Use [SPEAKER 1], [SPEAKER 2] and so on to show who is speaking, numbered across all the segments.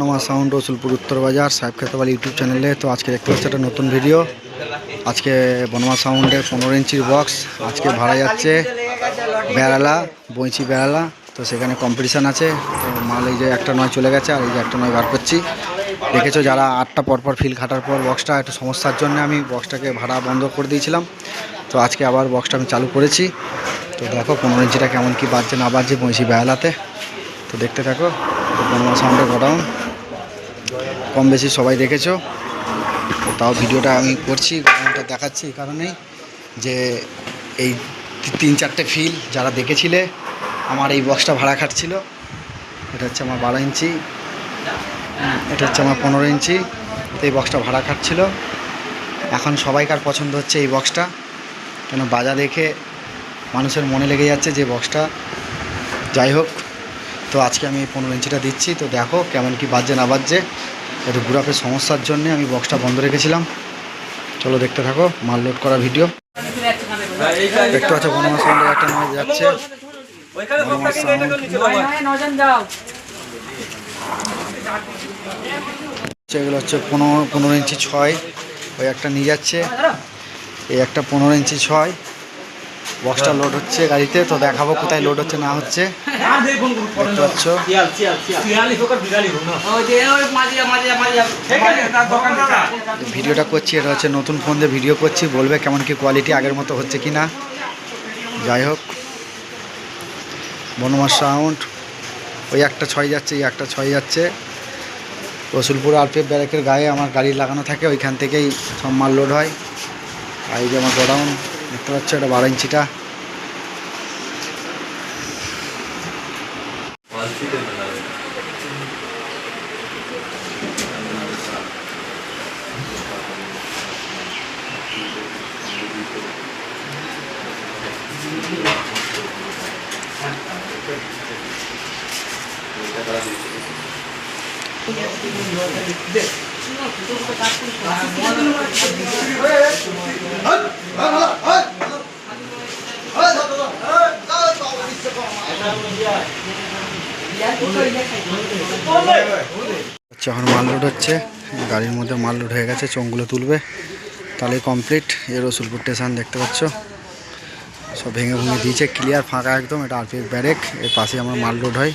[SPEAKER 1] নমা সাউন্ড রসুলপুর উত্তর বাজার সাহেব খেতবাল ইউটিউব চ্যানেলে। তো আজকে দেখতে পাচ্ছি একটা নতুন ভিডিও। আজকে বনমা সাউন্ডের পনেরো ইঞ্চির বক্স। আজকে ভাড়া যাচ্ছে বেড়ালা বইচি বেড়ালা। তো সেখানে কম্পিটিশান আছে। তো মাল এই যে একটা নয় চলে গেছে, আর এই যে একটা নয় বার করছি। দেখেছ যারা আটটা পরপর ফিল খাটার পর বক্সটা, একটু সমস্যার জন্য আমি বক্সটাকে ভাড়া বন্ধ করে দিয়েছিলাম। তো আজকে আবার বক্সটা আমি চালু করেছি। তো দেখো পনেরো ইঞ্চিটা কেমন কি বাজছে না বাজছে বইচি বেড়ালাতে। তো দেখতে থাকো বনমা সাউন্ডের গোডাউন কম বেশি সবাই দেখেছ। তাও ভিডিওটা আমি করছি গোডাউনটা দেখাচ্ছি এই কারণেই যে এই তিন চারটে ফিল যারা দেখেছিলে, আমার এই বক্সটা ভাড়া খাটছিল। এটা হচ্ছে আমার বারো ইঞ্চি, এটা হচ্ছে আমার পনেরো ইঞ্চি তো এই বক্সটা ভাড়া খাটছিল। এখন সবাইকার পছন্দ হচ্ছে এই বক্সটা কেন বাজা দেখে মানুষের মনে লেগে যাচ্ছে যে বক্সটা যাই হোক, তো আজকে আমি এই পনেরো ইঞ্চিটা দিচ্ছি, তো দেখো কেমন কি বাজছে, না বাজছে। একটু গুরাপের সমস্যার জন্য আমি বক্সটা বন্ধ রেখেছিলাম। চলো দেখতে থাকো, মাল লোড করা ভিডিও দেখতে পাচ্ছ বনমা সাউন্ডের একটা নয় যাচ্ছে। এগুলো হচ্ছে পনেরো পনেরো ইঞ্চি ছয়, ওই একটা নিয়ে যাচ্ছে। এই একটা পনেরো ইঞ্চি ছয়। বক্সটা লোড হচ্ছে গাড়িতে, তো দেখাবো কোথায় লোড হচ্ছে, না হচ্ছে। ভিডিওটা করছি, এটা হচ্ছে নতুন ফোন দিয়ে ভিডিও করছি, বলবে কেমন কি কোয়ালিটি আগের মতো হচ্ছে কি না যাই হোক, বনমার সাউন্ড ওই একটা ছয় যাচ্ছে, এই একটা ছয় যাচ্ছে। রসুলপুর আরপিএফ ব্যারেকের গায়ে আমার গাড়ি লাগানো থাকে, ওইখান থেকেই সব মাল লোড হয়। আর এই যে আমার গোডাউন দেখতে পাচ্ছ এটা বারো ইঞ্চিটা। হচ্ছে এখন মাল লোড হচ্ছে। গাড়ির মধ্যে মাল লোড হয়ে গেছে, চোঙগুলো তুলবে। তাহলে কমপ্লিট এই রসুলপুর স্টেশন দেখতে পাচ্ছ। সব ভেঙে ভেঙে দিয়েছে ক্লিয়ার ফাঁকা একদম। এটা আরপিএফ ব্যারেক এর পাশে আমার মাল লোড হয়।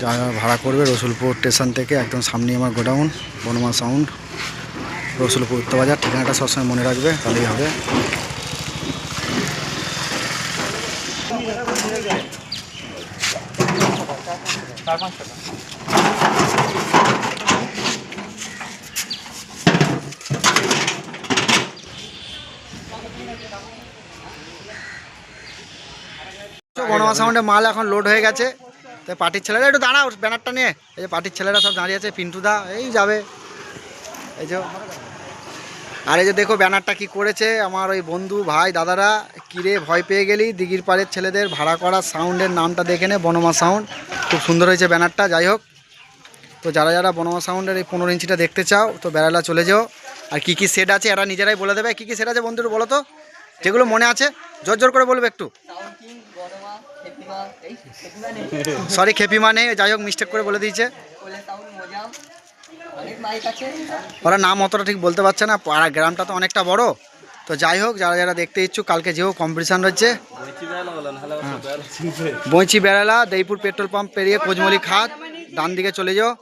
[SPEAKER 1] যারা ভাড়া করবে রসুলপুর স্টেশন থেকে, একদম সামনে আমার গোডাউন বনমা সাউন্ড রসুলপুর উত্তর বাজার ঠিকানাটা সবসময় মনে রাখবে, তাহলেই হবে। মাল এখন লোড হয়ে গেছে। তো পার্টির ছেলেরা, একটু দাঁড়াও, ব্যানারটা নিয়ে। এই যে পার্টির ছেলেরা সব দাঁড়িয়ে আছে, পিন্টুদা, এই যাবে। এই যে আর এই যে দেখো ব্যানারটা কি করেছে আমার ওই বন্ধু ভাই দাদারা। কিরে ভয় পেয়ে গেলি? দিঘির পাড়ের ছেলেদের ভাড়া করা সাউন্ডের নামটা দেখে নে বনমা সাউন্ড। খুব সুন্দর হয়েছে ব্যানারটা যাই হোক। তো যারা যারা বনমা সাউন্ডের এই পনেরো ইঞ্চিটা দেখতে চাও তো বেড়ালা চলে যাও। আর কী কী সেট আছে এরা নিজেরাই বলে দেবে। কী কী সেট আছে বন্ধুরা বলো তো? যেগুলো মনে আছে জোর জোর করে বলবে একটু। সরি খেপি মানে যাই হোক মিস্টেক করে বলে দিয়েছে। ওরা নাম অতটা ঠিক বলতে পারছে না আর গ্রামটা তো অনেকটা বড়। তো যাই হোক যারা যারা দেখতে ইচ্ছুক কালকে যেও কম্পিটিশান রয়েছে বইচি বেড়ালা দেইপুর পেট্রোল পাম্প পেরিয়ে কোজমলি খাত ডান দিকে চলে যাও।